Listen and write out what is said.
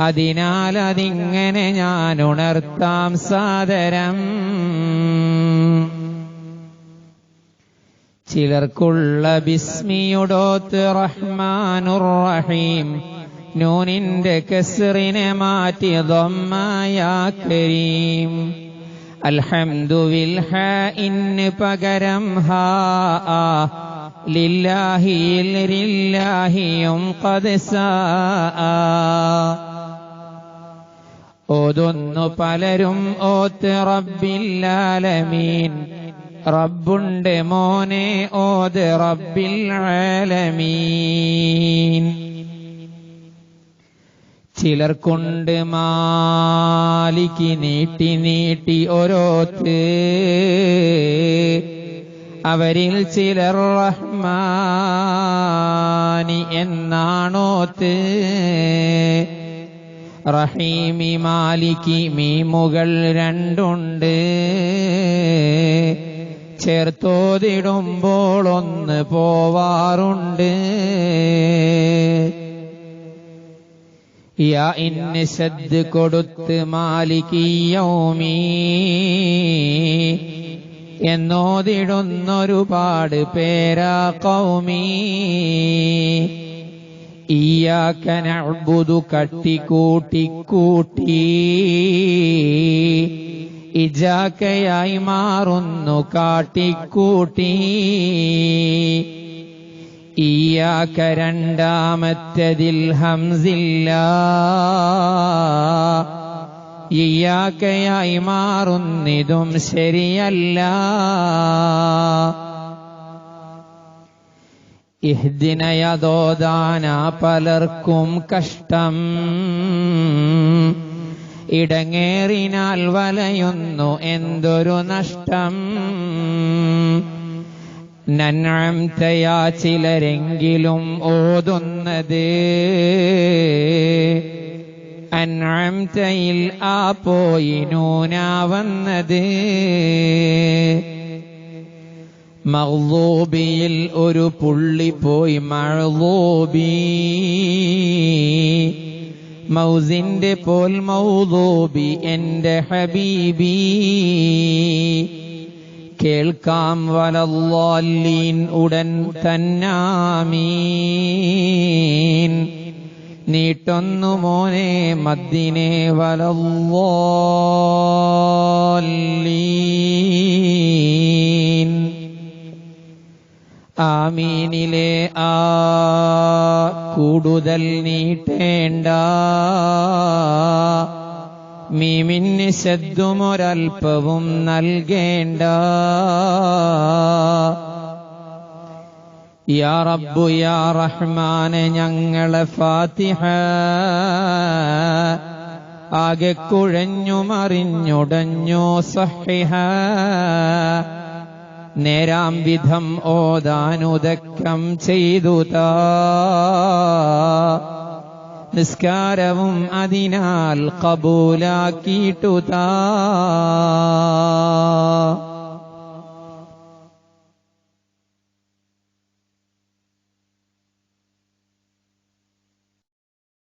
അതിനാൽ അതിങ്ങനെ ഞാൻ ഉണർത്താം സാദരം. ചിലർക്കുള്ള ബിസ്മിയുടോത്ത് റഹ്മാനുർ റഹീം നൂനിന്റെ കെസറിനെ മാറ്റി ضمമായ കരീം അൽഹംദുവിൽ ഇന്ന് പകരം ഹാ ലില്ലാഹിയിൽ ലില്ലാഹിയും ഖദ് സാആ ഓതൊന്നു പലരും ഓത്ത് റബ്ബില്ലാലമീൻ. റബ്ബുണ്ട് മോനെ ഓത് റബ്ബിൽ ആലമീൻ ചിലർക്കുണ്ട് മാലിക്ക് നീട്ടി നീട്ടി ഓരോത്ത് അവരിൽ ചിലർ റഹ്മാനി എന്നാണോത്ത്. റഹീമി മാലിക്കി മീമുകൾ രണ്ടുണ്ട്. ചേർത്തോതിടുമ്പോൾ ഒന്ന് പോവാറുണ്ട്. യാ ഇന്ന് ശ്രദ്ധ കൊടുത്ത് മാലിക്കിയൗമീ എന്നോതിടുന്നൊരുപാട് പേരാ കൗമീ ഇയാക്ക നഅ്ബുദു കട്ടിക്കൂട്ടി കൂട്ടി. ഇജാക്കയായി മാറുന്നു കാട്ടിക്കൂട്ടി. ഇയാക്ക രണ്ടാമത്തതിൽ ഹംസില്ല ഇയാക്കയായി മാറുന്നിതും ശരിയല്ല. ഇഹ്ദിനയതോദാന പലർക്കും കഷ്ടം. ഇടങ്ങേറിനാൽ വലയുന്നു എന്തൊരു നഷ്ടം. നന്മതയാ ചിലരെങ്കിലും ഓതുന്നത്. അൻഅംതയിൽ ആ പോയി നൂനാ വന്നത്. മഹ്ലൂബിയിൽ ഒരു പുള്ളി പോയി മഴലൂബി മൗസിന്റെ പോൽ മൗലൂബി എന്റെ ഹബീബി. കേൾക്കാം വലല്ലാലീൻ ഉടൻ തന്നാമീൻ. നീട്ടൊന്നു മോനെ മദ്ദിനെ വലല്ലാലീൻ ആമീനിലെ ആ കൂടുതൽ നീട്ടേണ്ട. മീമിന് ശബ്ദമൊരൽപ്പവും നൽകേണ്ട. യാ റബ്ബു യാ റഹ്മാനെ ഞങ്ങളെ ഫാത്തിഹ. ആകെ കുഴഞ്ഞു മറിഞ്ഞുടഞ്ഞു സഹിഹ. നേരാം വിധം ഓതാനുദക്കം ചെയ്തു നിസ്കാരവും അതിനാൽ കബൂലാക്കിയിട്ടു താ.